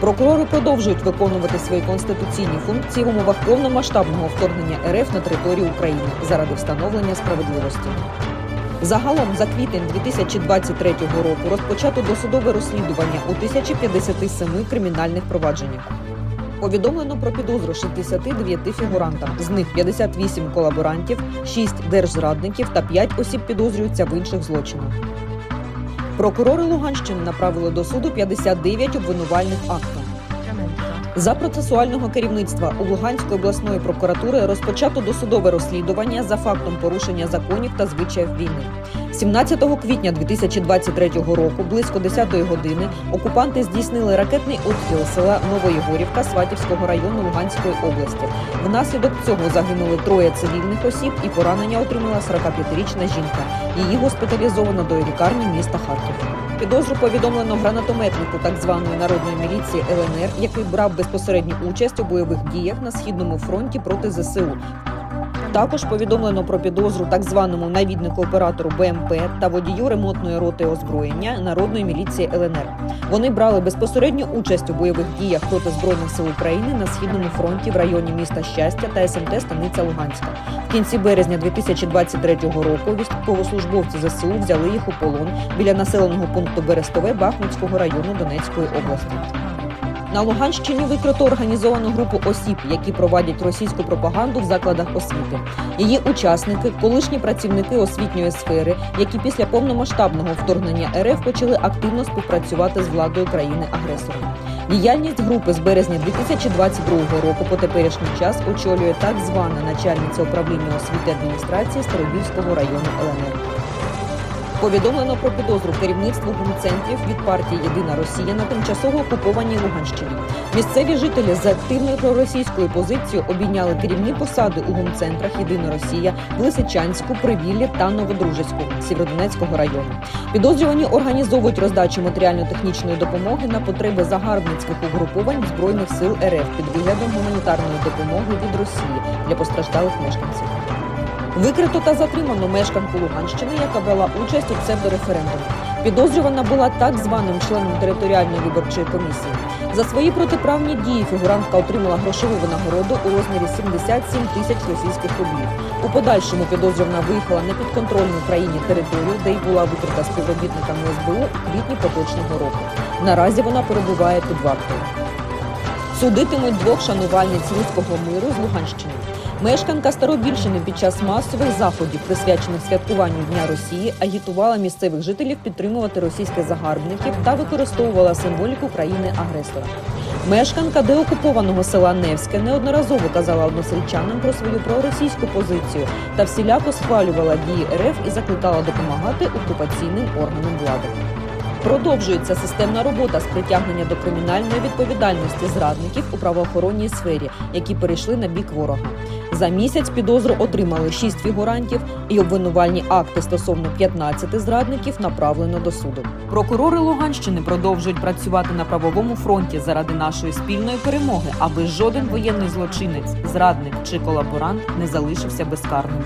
Прокурори продовжують виконувати свої конституційні функції в умовах повномасштабного вторгнення РФ на територію України заради встановлення справедливості. Загалом за квітень 2023 року розпочато досудове розслідування у 1057 кримінальних провадженнях. Повідомлено про підозру 69 фігурантам, з них 58 колаборантів, 6 держзрадників та 5 осіб підозрюються в інших злочинах. Прокурори Луганщини направили до суду 59 обвинувальних актів. За процесуального керівництва у Луганської обласної прокуратури розпочато досудове розслідування за фактом порушення законів та звичаїв війни. 17 квітня 2023 року, близько 10 години, окупанти здійснили ракетний обстріл села Новоєгорівка Сватівського району Луганської області. Внаслідок цього загинули троє цивільних осіб і поранення отримала 45-річна жінка. Її госпіталізовано до лікарні міста Харків. Підозру повідомлено гранатометнику так званої народної міліції ЛНР, який брав безпосередню участь у бойових діях на східному фронті проти ЗСУ. Також повідомлено про підозру так званому навіднику оператору БМП та водію ремонтної роти озброєння народної міліції ЛНР. Вони брали безпосередню участь у бойових діях проти збройних сил України на східному фронті в районі міста Щастя та СМТ Станиця Луганська. В кінці березня 2023 року військовослужбовці ЗСУ взяли їх у полон біля населеного пункту Берестове Бахмутського району Донецької області. На Луганщині викрито організовану групу осіб, які проводять російську пропаганду в закладах освіти. Її учасники, колишні працівники освітньої сфери, які після повномасштабного вторгнення РФ почали активно співпрацювати з владою країни-агресора. Діяльність групи з березня 2022 року по теперішній час очолює так звана начальниця управління освіти адміністрації Старобільського району ЛНР. Повідомлено про підозру керівництву гумцентрів від партії Єдина Росія на тимчасово окупованій Луганщині. Місцеві жителі з активною проросійською позицією обійняли керівні посади у гумцентрах Єдина Росія в Лисичанську, Привіллі та Новодружицьку Сєвєродонецького району. Підозрювані організовують роздачу матеріально-технічної допомоги на потреби загарбницьких угруповань збройних сил РФ під виглядом гуманітарної допомоги від Росії для постраждалих мешканців. Викрито та затримано мешканку Луганщини, яка брала участь у псевдореферендумі. Підозрювана була так званим членом територіальної виборчої комісії. За свої протиправні дії фігурантка отримала грошову винагороду у розмірі 77 тисяч російських рублів. У подальшому підозрювана виїхала на підконтрольну Україні територію, де й була викрита співробітниками СБУ у квітні поточного року. Наразі вона перебуває під вартою. Судитимуть двох шанувальниць руського миру з Луганщини. Мешканка Старобільщини під час масових заходів, присвячених святкуванню Дня Росії, агітувала місцевих жителів підтримувати російських загарбників та використовувала символіку країни-агресора. Мешканка деокупованого села Невське неодноразово казала односельчанам про свою проросійську позицію та всіляко схвалювала дії РФ і закликала допомагати окупаційним органам влади. Продовжується системна робота з притягнення до кримінальної відповідальності зрадників у правоохоронній сфері, які перейшли на бік ворога. За місяць підозру отримали 6 фігурантів, і обвинувальні акти стосовно 15 зрадників направлено до суду. Прокурори Луганщини продовжують працювати на правовому фронті заради нашої спільної перемоги, аби жоден воєнний злочинець, зрадник чи колаборант не залишився безкарним.